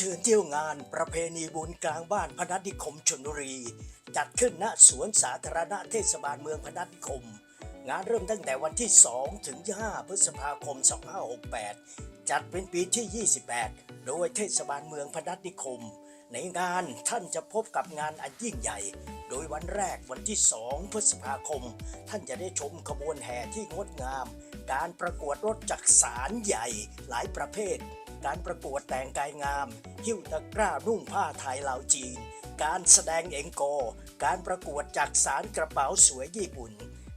เชิญเที่ยวงานประเพณีบุญกลางบ้านพนัสนิคมชนบุรี จัดขึ้นณสวนสาธารณะเทศบาลเมืองพนัสนิคม งานเริ่มตั้งแต่วันที่ 2 ถึง 5 พฤษภาคม 2568 จัดเป็นปีที่ 28 โดยเทศบาลเมืองพนัสนิคม ในงานท่านจะพบกับงานอันยิ่งใหญ่ โดยวันแรกวันที่ 2 พฤษภาคม ท่านจะได้ชมขบวนแห่ที่งดงาม การประกวดรถจักรสารใหญ่หลายประเภท การประกวดแต่งกายงาม หิ้วตะกร้านุ่งผ้าไทยลาวจีน การแสดงเองโก การประกวดจักสารกระเป๋าสวยญี่ปุ่น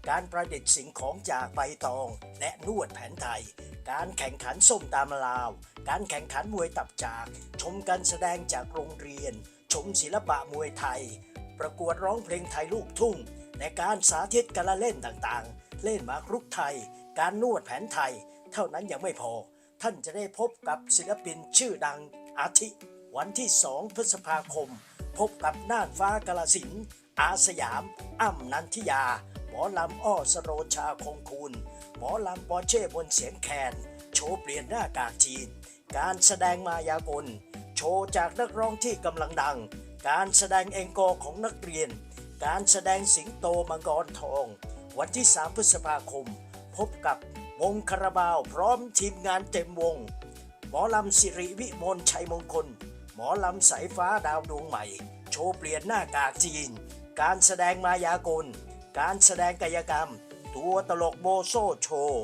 การประดิษฐ์สิ่งของจากใบตอง และนวดแผนไทย การแข่งขันส้มตามลาว การแข่งขันมวยตับจาก ชมการแสดงจากโรงเรียน ชมศิลปะมวยไทย ประกวดร้องเพลงไทยลูกทุ่งและการสาธิตการเล่นต่างๆ เล่นมากรุกไทย การนวดแผนไทย เท่านั้นยังไม่พอ ท่านจะได้พบกับศิลปินชื่อดังอาทิ วันที่ 2 พฤษภาคม พบกับน่านฟ้ากาลสิน อาสยาม อ้ำนันทิยา หมอลำอ้อสโรชาคงคูณ หมอลำปอเช่บนเสียงแคน โชว์เปลี่ยนหน้ากากจีน การแสดงมายากล โชว์จากนักร้องที่กำลังดัง การแสดงเองโกของนักเรียน การแสดงสิงโตมังกรทอง วันที่ 3 พฤษภาคม พบกับ วงคาราบาวพร้อมทีมงานเต็มวง หมอลำสิริวิมลชัยมงคล หมอลำสายฟ้าดาวดวงใหม่ โชว์เปลี่ยนหน้ากากจีน การแสดงมายากล การแสดงกายกรรม ตัวตลกโบโซโชว์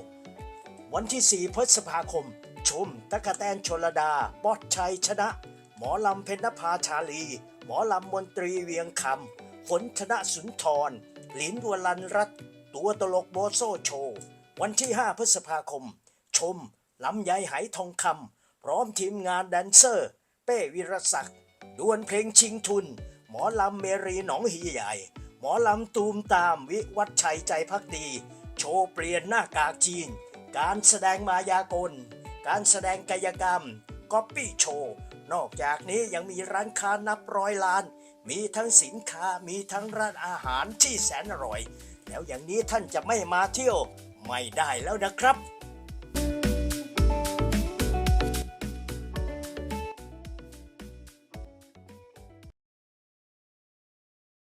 วันที่ 4 พฤษภาคม ชมตะกะแตนชลดาบอดชัยชนะ หมอลำเพญนภาชาลี หมอลำมนตรีเวียงคำฝนชนะสุนทร หลินวลันรัตตัวตลกโบโซโชว์ วันที่ 5 พฤษภาคม ชมลำไยไหทองคำพร้อมทีมงานแดนเซอร์ เป้วิรศักดิ์ดวลเพลงชิงทุน หมอลำเมรีหนองฮีใหญ่ หมอลำตูมตามวิวัฒชัยใจพักดี โชว์เปลี่ยนหน้ากากจีน การแสดงมายากล การแสดงกายกรรมก๊อปปี้โชว์ นอกจากนี้ยังมีร้านค้านับร้อยล้าน มีทั้งสินค้ามีทั้งร้านอาหารที่แสนอร่อย แล้วอย่างนี้ท่านจะไม่มาเที่ยว ไม่ได้แล้วนะครับ